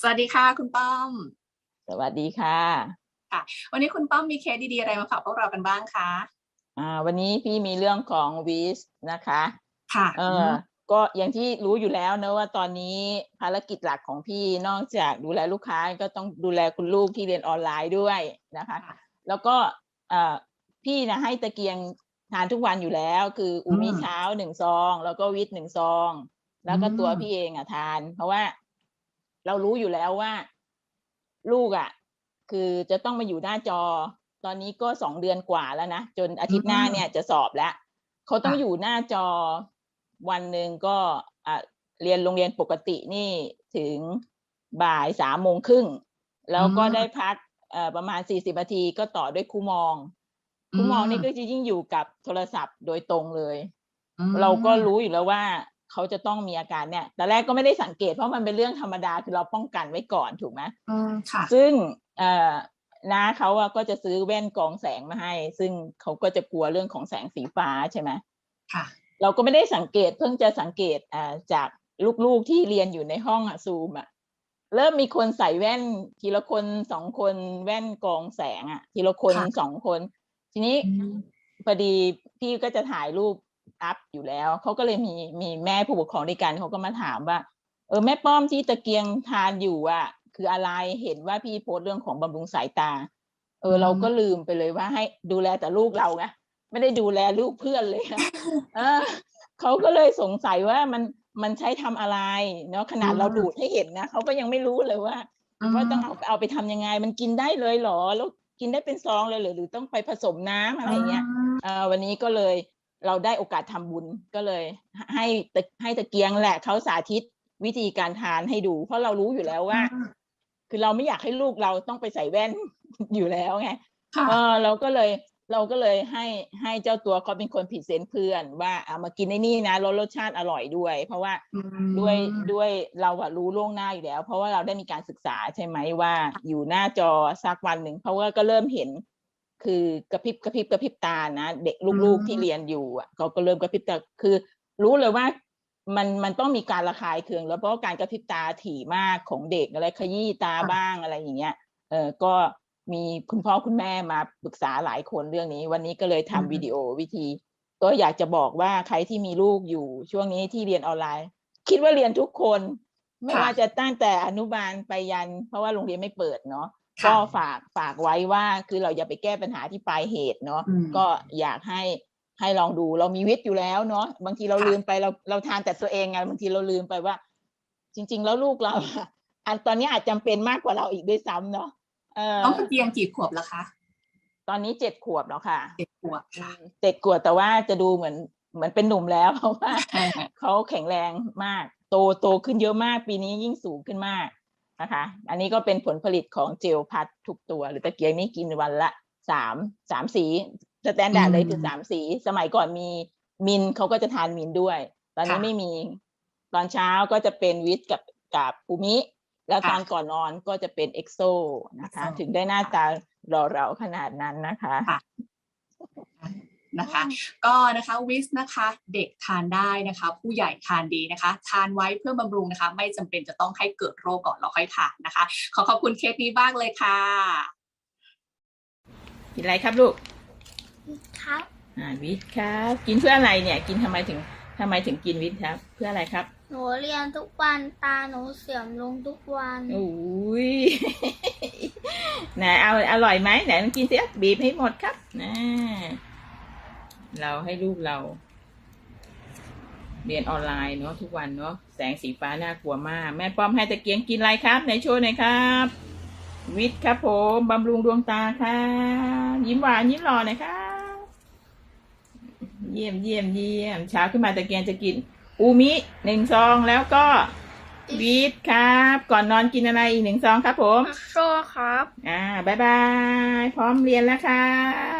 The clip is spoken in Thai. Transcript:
สวัสดีค่ะ คุณป้อม สวัสดีค่ะ วันนี้คุณป้อมมีเคสดีๆอะไรมาฝากพวกเรากันบ้างคะอ่าวันนี้พี่มีเรื่องของวีสนะคะค่ะเอออก็อย่างที่รู้อยู่แล้วนะว่าตอนนี้ภารกิจหลักของพี่นอกจากดูแลลูกค้าก็ต้องดูแลคุณลูกที่เรียนออนไลน์ด้วยนะคะค่ะแล้วก็เอ่อพี่นะให้ตะเกียงทานทุกวันอยู่แล้ว คืออูมิอืมเช้าหนึ่งซอง แล้วก็วิตหนึ่งซอง แล้วก็อืมตัวพี่เองอะทาน เพราะว่า เรารู้อยู่แล้วว่า ลูกอะ คือจะต้องมาอยู่หน้าจอ ตอนนี้ก็สองเดือนกว่าแล้วนะ จนอาทิตย์หน้าเนี่ยจะสอบแล้วเขาต้องค่ะอยู่หน้าจอวันหนึ่งก็อะเรียนโรงเรียนปกตินี่ถึงบ่ายสามโมงครึ่ง แล้วก็อืมได้พักเอ่อประมาณสี่สิบนาทีก็ต่อด้วยครูมองอืมครูมองนี่ก็จะยิ่งอยู่กับโทรศัพท์โดยตรงเลยอืมเราก็รู้อยู่แล้วว่า เขาจะต้องมีอาการเนี่ยแต่แรกก็ไม่ได้สังเกตเพราะมันเป็นเรื่องธรรมดาคือเราป้องกันไว้ก่อนถูกไหมอืมค่ะ ซึ่งเอ่อน้าเขาอะก็จะซื้อแว่นกรองแสงมาให้ ซึ่งเขาก็จะกลัวเรื่องของแสงสีฟ้าใช่ไหมค่ะ เราก็ไม่ได้สังเกตเพิ่งจะสังเกตอ่าจากลูกๆที่เรียนอยู่ในห้องอะซูมอะเริ่มมีคนใส่แว่นทีละคนสองคนแว่นกรองแสงอะทีละคนค่ะสองคน ทีนี้อืมพอดีพี่ก็จะถ่ายรูป อัพอยู่แล้ว เขาก็เลยมีมีแม่ผู้ปกครองด้วยกันเขาก็มาถามว่า เออแม่ป้อมที่ตะเกียงทานอยู่อะ คืออะไรเห็นว่าพี่โพสต์เรื่องของบำรุงสายตา เอออืมเราก็ลืมไปเลยว่าให้ดูแลแต่ลูกเราไงไม่ได้ดูแลลูกเพื่อนเลยนะเออเขาก็เลยสงสัยว่ามันมันใช้ทำอะไรเนาะขนาดเราดูดให้เห็นนะเขาก็ยังไม่รู้เลยว่าว่าต้องเอาเอาไปทำยังไง มันกินได้เลยเหรอแล้วกินได้เป็นซองเลยเหรือหรือต้องไปผสมน้ำอะไรเงี้ยเอ่อวันนี้ก็เลย เราได้โอกาสทำบุญก็เลย ให้ตะให้ตะเกียงแหละเขาสาธิตวิธีการทานให้ดู เพราะเรารู้อยู่แล้วว่าอืมคือเราไม่อยากให้ลูกเราต้องไปใส่แว่นอยู่แล้วไงค่ะเออเราก็เลยเราก็เลยให้ให้เจ้าตัวเขาเป็นคนพรีเซนต์เพื่อนว่าเอามากินในนี่นะรสรสชาติอร่อยด้วย เพราะว่าอืมด้วยด้วยเราอะรู้ล่วงหน้าอยู่แล้ว เพราะว่าเราได้มีการศึกษาใช่ไหมว่าอยู่หน้าจอสักวันหนึ่งเพราะว่าก็เริ่มเห็น คือกระพริบกระพริบกระพริบตานะเด็กลูกๆที่เรียนอยู่อะเขาก็เริ่มกระพริบตาคือ รู้เลยว่ามันมันต้องมีการระคายเคือง แล้วเพราะว่าการกระพริบตาถี่มากของเด็กอะไรขยี้ตาบ้างอะไรอย่างเงี้ยเออก็มีคุณพ่อคุณแม่มาปรึกษาหลายคนเรื่องนี้ วันนี้ก็เลยทำอืมวิดีโอวิธี ก็อยากจะบอกว่าใครที่มีลูกอยู่ช่วงนี้ที่เรียนออนไลน์ คิดว่าเรียนทุกคน ไม่ค่ะว่าจะตั้งแต่อนุบาลไปยัน เพราะว่าโรงเรียนไม่เปิดเนาะค่ะ ก็ฝากฝากไว้ว่าคือเราอย่าไปแก้ปัญหาที่ปลายเหตุเนาะอืมก็อยากให้ให้ลองดูเรามีวิทย์อยู่แล้วเนาะบางทีเราค่ะลืมไปเราเราทานแต่ตัวเองไงบางทีเราลืมไปว่า จริง ๆ แล้วลูกเราอะอันตอนนี้อาจจำเป็นมากกว่าเราอีกด้วยซ้ำเนาะเออน้องตะเกียงกี่ขวบแล้วคะตอนนี้เจ็ดขวบแล้วค่ะเจ็ดขวบค่ะเจ็ดขวบแต่ว่าจะดูเหมือนเหมือนเป็นหนุ่มแล้วเพราะว่าเขาแข็งแรงมาก โตโตขึ้นเยอะมากปีนี้ยิ่งสูงขึ้นมาก นะคะ อันนี้ก็เป็นผลผลิตของเจลพัดทุกตัว หรือตะเกียงนี่กินวันละสามสามสีสแตนดาร์ดเลยคืออืมสามสี สมัยก่อนมีมินเขาก็จะทานมินด้วย ตอนนี้ค่ะไม่มี ตอนเช้าก็จะเป็นวิตกับกับปูมิ แล้วค่ะตอนก่อนนอนก็จะเป็นเอ็กโซนะคะ EXO ถึงได้หน้าตาหล่อเราขนาดนั้นนะคะค่ะ นะคะ ก็นะคะวิสนะคะเด็กทานได้นะคะ ผู้ใหญ่ทานดีนะคะ ทานไว้เพื่อบำรุงนะคะ ไม่จำเป็นจะต้องให้เกิดโรคก่อนเราค่อยทานนะคะ ขอขอบคุณเคสนี้บ้างเลยค่ะกินอะไรครับลูกครับอ่าวิทย์ครับ กินเพื่ออะไรเนี่ย กินทำไมถึงทำไมถึงกินวิทย์ครับ เพื่ออะไรครับ หนูเรียนทุกวันตาหนูเสื่อมลงทุกวันโอ้ยไหนเอาอร่อยไหมไหนลองกินสิบีบให้หมดครับนะ เราให้ลูกเรา เรียนออนไลน์เนาะทุกวันเนาะแสงสีฟ้าน่ากลัวมาก แม่ป้อมให้ตะเกียงกินอะไรครับไหนโชว์หน่อยครับ วิทย์ครับผมบำรุงดวงตาครับยิ้มหวานยิ้มหล่อหน่อยครับเยี่ยมเยี่ยมเยี่ยมเช้าขึ้นมาตะเกียงจะกิน อูมิหนึ่งซองแล้วก็วีทครับ ก่อนนอนกินอะไรอีกหนึ่งซองครับผมโชครับ อ่าบายบาย พร้อมเรียนแล้วค่ะ